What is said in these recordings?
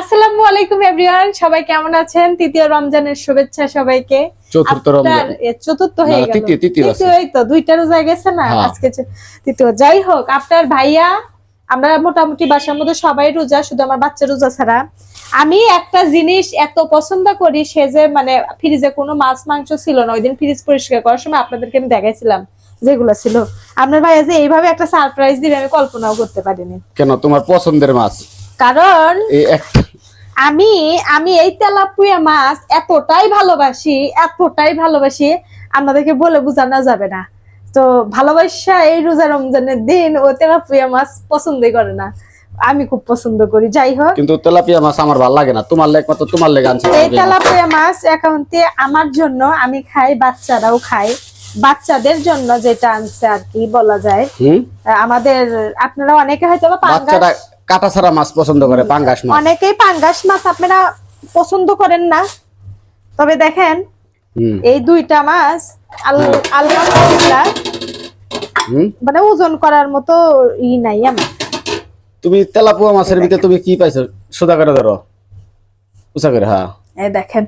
আসসালামু আলাইকুম এভরিওয়ান সবাই কেমন আছেন? তৃতীয় রমজানের শুভেচ্ছা সবাইকে। চতুর্থ রমজান। চতুর্থ হয়ে গেল। তৃতীয়। তো দুইটা রোজা গেছে না? হ্যাঁ। আজকে তৃতীয়। যাই হোক আপনার ভাইয়া আমরা মোটামুটি বাসার মধ্যে সবাই রোজা শুধু আমার বাচ্চা রোজা ছাড়া। আমি একটা জিনিস এত পছন্দ করি সে যে মানে ফ্রিজে কোনো মাছ মাংস ছিল না ওই দিন ফ্রিজ পরিষ্কার করার সময় আপনাদেরকে আমি দেখাইছিলাম যেগুলো ছিল। আপনার ভাইয়া যে এইভাবে একটা সারপ্রাইজ দিবে আমি কল্পনাও করতে পারিনি। কেন? তোমার পছন্দের মাছ? কারণ এই একটা আমি আমি এই তেলাপুয়া মাছ এতটাই ভালোবাসি এতটাই ভালোবাসি আপনাদেরকে বলে বোঝানো যাবে না। তো ভালোবাসা এই রোজা রমজানের দিন ও তেলাপুয়া মাছ পছন্দই করে না। আমি খুব পছন্দ করি যাই হোক। কিন্তু তেলাপিয়া মাছ আমার ভালো লাগে না। তোমার লেগ একমাত্র তোমার লেগে আনছি এই তেলাপিয়া মাছ। একাউন্টে আমার জন্য আমি খাই বাচ্চারাও খায়। বাচ্চাদের জন্য যেটা আনছে আর কি বলা যায়। আমাদের আপনারা অনেকে হয়তো বা কাটা ছাড়া মাছ পছন্দ করে পাঙ্গাস মাছ। অনেকেই পাঙ্গাস মাছ আপনারা পছন্দ করেন না। তবে দেখেন এই দুইটা মাছ আল- আলহামদুলিল্লাহ মানে ওজন করার মতো ই নাই আমার। তুমি তেলাপুয়া মাছের ভিতরে তুমি কি পাইছো? সোজা করে ধরো। উঁচা করে হ্যাঁ। এই দেখেন।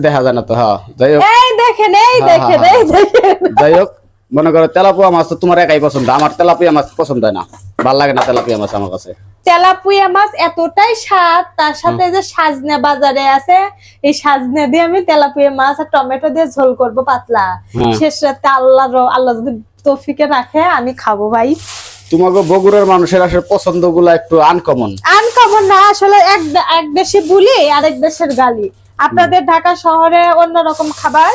দেখা যায় না তো হ্যাঁ। যাই হোক। এই দেখেন এই হ্যাঁ, দেখেন হ্যাঁ, এই দেখেন। যাই হোক মনে করো তেলাপুয়া মাছ তো তোমার একাই পছন্দ আমার তেলাপিয়া মাছ পছন্দ হয় না। ভালো লাগে না তেলাপিয়া মাছ আমার কাছে। তেলাপুয়া মাছ এতটাই স্বাদ তার সাথে যে সাজনে বাজারে আছে এই সাজনে দিয়ে আমি তেলাপুয়া মাছ আর টমেটো দিয়ে ঝোল করব পাতলা। শেষ রাতে আল্লাহ আল্লাহ যদি তৌফিকে রাখে আমি খাব ভাই। তোমাকে বগুড়ার মানুষের আসলে পছন্দগুলা একটু আনকমন আনকমন না আসলে এক এক দেশে বুলি আরেক দেশের গালি। আপনাদের ঢাকা শহরে অন্যরকম খাবার।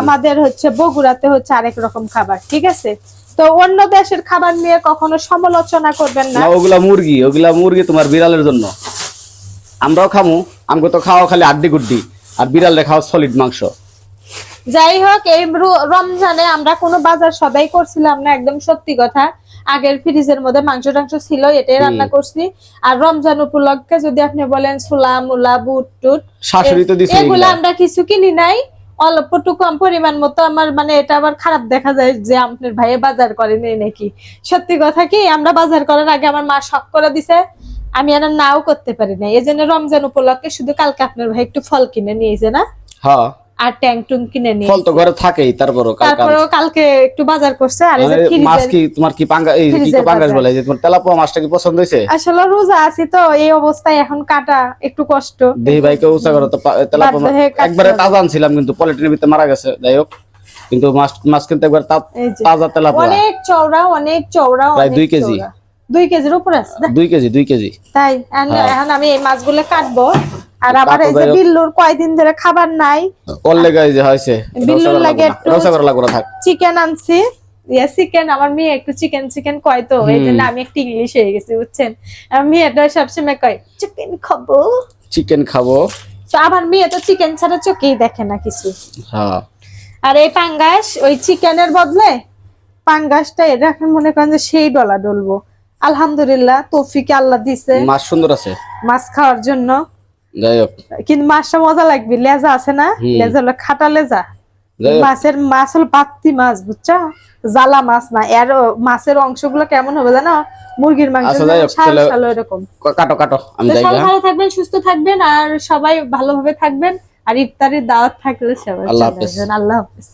আমাদের হচ্ছে বগুড়াতে হচ্ছে আরেক রকম খাবার ঠিক আছে? তো অন্য দেশের খাবার নিয়ে কখনো সমালোচনা করবেন না। ওগুলা মুরগি ওগুলা মুরগি তোমার বিড়ালের জন্য। আমরাও খামু আমগো তো খাওয়া খালি আড্ডি গুড্ডি আর বিড়ালে খাওয়া সলিড মাংস। যাই হোক এই রমজানে আমরা কোনো বাজার সদাই করছিলাম না একদম সত্যি কথা। আগের ফ্রিজের মধ্যে মাংস টাংস ছিল এটাই রান্না করছি। আর রমজান উপলক্ষে যদি আপনি বলেন ছোলা মুলা বুট টুট শাশুড়ি তো এগুলা। আমরা কিছু কিনি নাই। অল্পটু কম পরিমাণ মতো আমার মানে এটা আবার খারাপ দেখা যায় যে আপনার ভাইয়ে বাজার করেনি নাকি। সত্যি কথা কি, আমরা বাজার করার আগে আমার মা শখ করে দিছে, আমি আর নাও করতে পারি না এই জন্য রমজান উপলক্ষে শুধু কালকে আপনার ভাই একটু ফল কিনে নিয়েছে না? হ্যাঁ। আর ট্যাং টুং কিনে নিয়ে ফল তো ঘরে থাকেই তারপরও কালকে কালকে একটু বাজার করছে আর এই যে মাছ কি তোমার কি পাঙ্গা এই কি পাঙ্গাস বলে যে তোমার তেলাপোয়া মাছটা কি পছন্দ হয়েছে? আসলে রোজা আছি তো এই অবস্থায় এখন কাটা একটু কষ্ট। দেহি ভাইকে উঁচা করো তো তেলাপোয়া একবারে তাজা আনছিলাম কিন্তু পলিটিনের ভিতরে মারা গেছে যাই হোক। কিন্তু মাছ মাছ কিন্তু একবার তাজা তেলাপোয়া। অনেক চওড়া অনেক চওড়া প্রায় অনেক দুই কেজি। চওড়া। দুই কেজির উপর আছে না? দুই কেজি দুই কেজি। তাই হ্যাঁ। এখন আমি এই মাছগুলো কাটবো। আর আবার এই যে বিল্লুর কয়দিন ধরে খাবার নাই। ওর লেগে এই যে হয়েছে। বিল্লুর লাগে একটু রসা করা লাগবে থাক। চিকেন আনছি। ইয়া চিকেন আমার মেয়ে একটু চিকেন চিকেন কয় তো এই জন্য আমি একটু ইংলিশ হয়ে গেছি বুঝছেন? মেয়েটা সবসময় কয় চিকেন খাব? চিকেন খাব। আমার মেয়ে তো চিকেন ছাড়া চোখেই দেখে না কিছু। হ্যাঁ। আর এই পাঙ্গাস ওই চিকেনের বদলে পাঙ্গাসটা এটা এখন মনে করেন যে সেই ডলা ডলবো। আলহামদুলিল্লাহ তৌফিকে আল্লাহ দিছে। মাছ সুন্দর আছে। মাছ খাওয়ার জন্য। যাই হোক। কিন্তু মাছটা মজা লাগবে লেজা আছে না? লেজা হলো খাটা লেজা। মাছের মাছ হলো বাত্তি মাছ বুঝছ? জ্বালা মাছ না এর মাছের অংশগুলো কেমন হবে জানো? মুরগির মাংস আচ্ছা, এরকম। কাটো কাটো আমি যাই হ্যাঁ? ভালো থাকবেন সুস্থ থাকবেন আর সবাই ভালোভাবে থাকবেন। আর ইফতারির দাওয়াত থাকলে সবাই আল্লাহ হাফেজ। আল্লাহ হাফেজ।